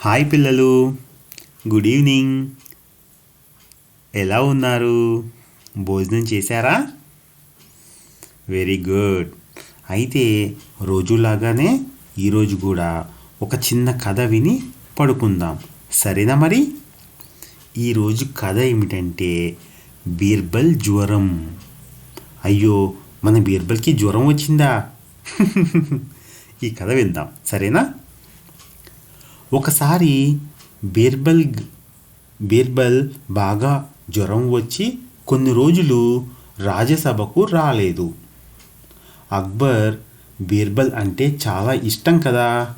Hi పిల్లలు. Good evening ఎలా ఉన్నారు? భోజనం చేశారా? వెరీ గుడ్ అయితే రోజులాగానే ఈరోజు కూడా ఒక చిన్న కథ విని పడుకుందాం. సరేనా మరి? ఈరోజు కథ ఏమిటంటే బీర్బల్ జ్వరం. అయ్యో మన బీర్బల్కి జ్వరం వచ్చిందా? ఈ కథ విందాం. సరేనా? ఒకసారి బీర్బల్ బీర్బల్ బాగా జ్వరం వచ్చి కొన్ని రోజులు రాజ్యసభకు రాలేదు. అక్బర్ బీర్బల్ అంటే చాలా ఇష్టం కదా.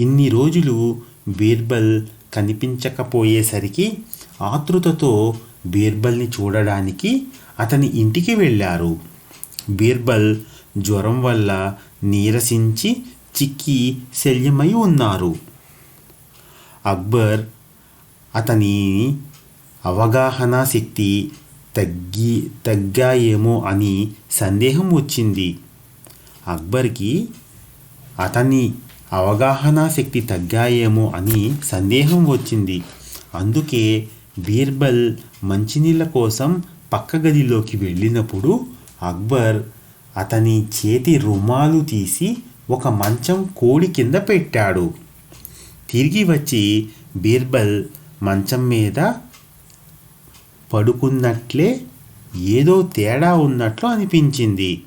ఇన్ని రోజులు బీర్బల్ కనిపించకపోయేసరికి ఆతృతతో బీర్బల్ని చూడడానికి అతని ఇంటికి వెళ్ళారు. బీర్బల్ జ్వరం వల్ల నీరసించి చిక్కి శల్యమై ఉన్నారు. అక్బర్ అతని అవగాహన శక్తి తగ్గి తగ్గాయేమో అని సందేహం వచ్చింది. అక్బర్కి అతని అవగాహన శక్తి తగ్గాయేమో అని సందేహం వచ్చింది. అందుకే బీర్బల్ మంచినీళ్ళ కోసం పక్క గదిలోకి వెళ్ళినప్పుడు అక్బర్ అతని చేతి రుమాలు తీసి ఒక మంచం కోడి కింద పెట్టాడు. తిరిగి వచ్చి బీర్బల్ మంచం మీద పడుకున్నట్లే ఏదో తేడా ఉన్నట్లు అనిపించింది.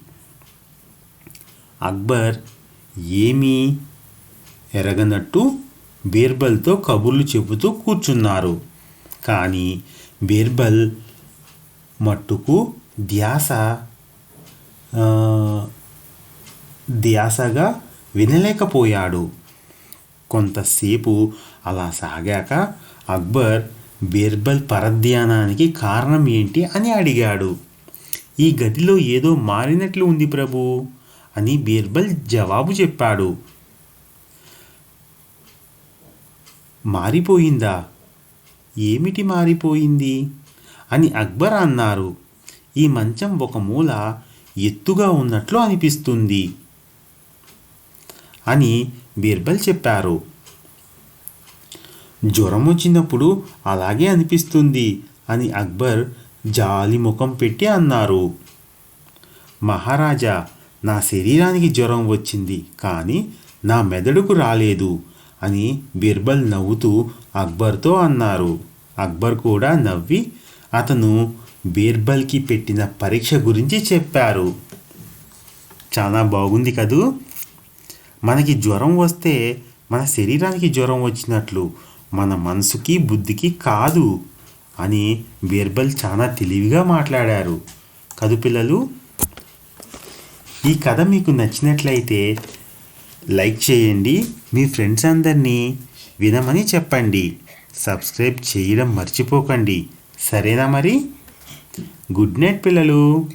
అక్బర్ ఏమీ ఎరగనట్టు బీర్బల్తో కబుర్లు చెబుతూ కూర్చున్నారు. కానీ బీర్బల్ మట్టుకు ధ్యాస ధ్యాసగా వినలేకపోయాడు. కొంతసేపు అలా సాగాక అక్బర్ బీర్బల్ పరధ్యానానికి కారణం ఏంటి అని అడిగాడు. ఈ గదిలో ఏదో మారినట్లు ఉంది ప్రభు అని బీర్బల్ జవాబు చెప్పాడు. మారిపోయిందా? ఏమిటి మారిపోయింది? అని అక్బర్ అన్నారు. ఈ మంచం ఒక మూల ఎత్తుగా ఉన్నట్లు అనిపిస్తుంది. అని బీర్బల్ చెప్పారు. జ్వరం వచ్చినప్పుడు అలాగే అనిపిస్తుంది అని అక్బర్ జాలి ముఖం పెట్టి అన్నారు. మహారాజా నా శరీరానికి జ్వరం వచ్చింది కానీ నా మెదడుకు రాలేదు అని బీర్బల్ నవ్వుతూ అక్బర్తో అన్నారు. అక్బర్ కూడా నవ్వి అతను బీర్బల్కి పెట్టిన పరీక్ష గురించి చెప్పారు. చాలా బాగుంది కదూ? మనకి జ్వరం వస్తే మన శరీరానికి జ్వరం వచ్చినట్లు మన మనసుకి బుద్ధికి కాదు అని బీర్బల్ చాలా తెలివిగా మాట్లాడారు. కదు పిల్లలు ఈ కథ మీకు నచ్చినట్లయితే లైక్ చేయండి మీ ఫ్రెండ్స్ అందరినీ వినమని చెప్పండి. సబ్స్క్రైబ్ చేయడం మర్చిపోకండి. సరేనా మరి? గుడ్ నైట్ పిల్లలు.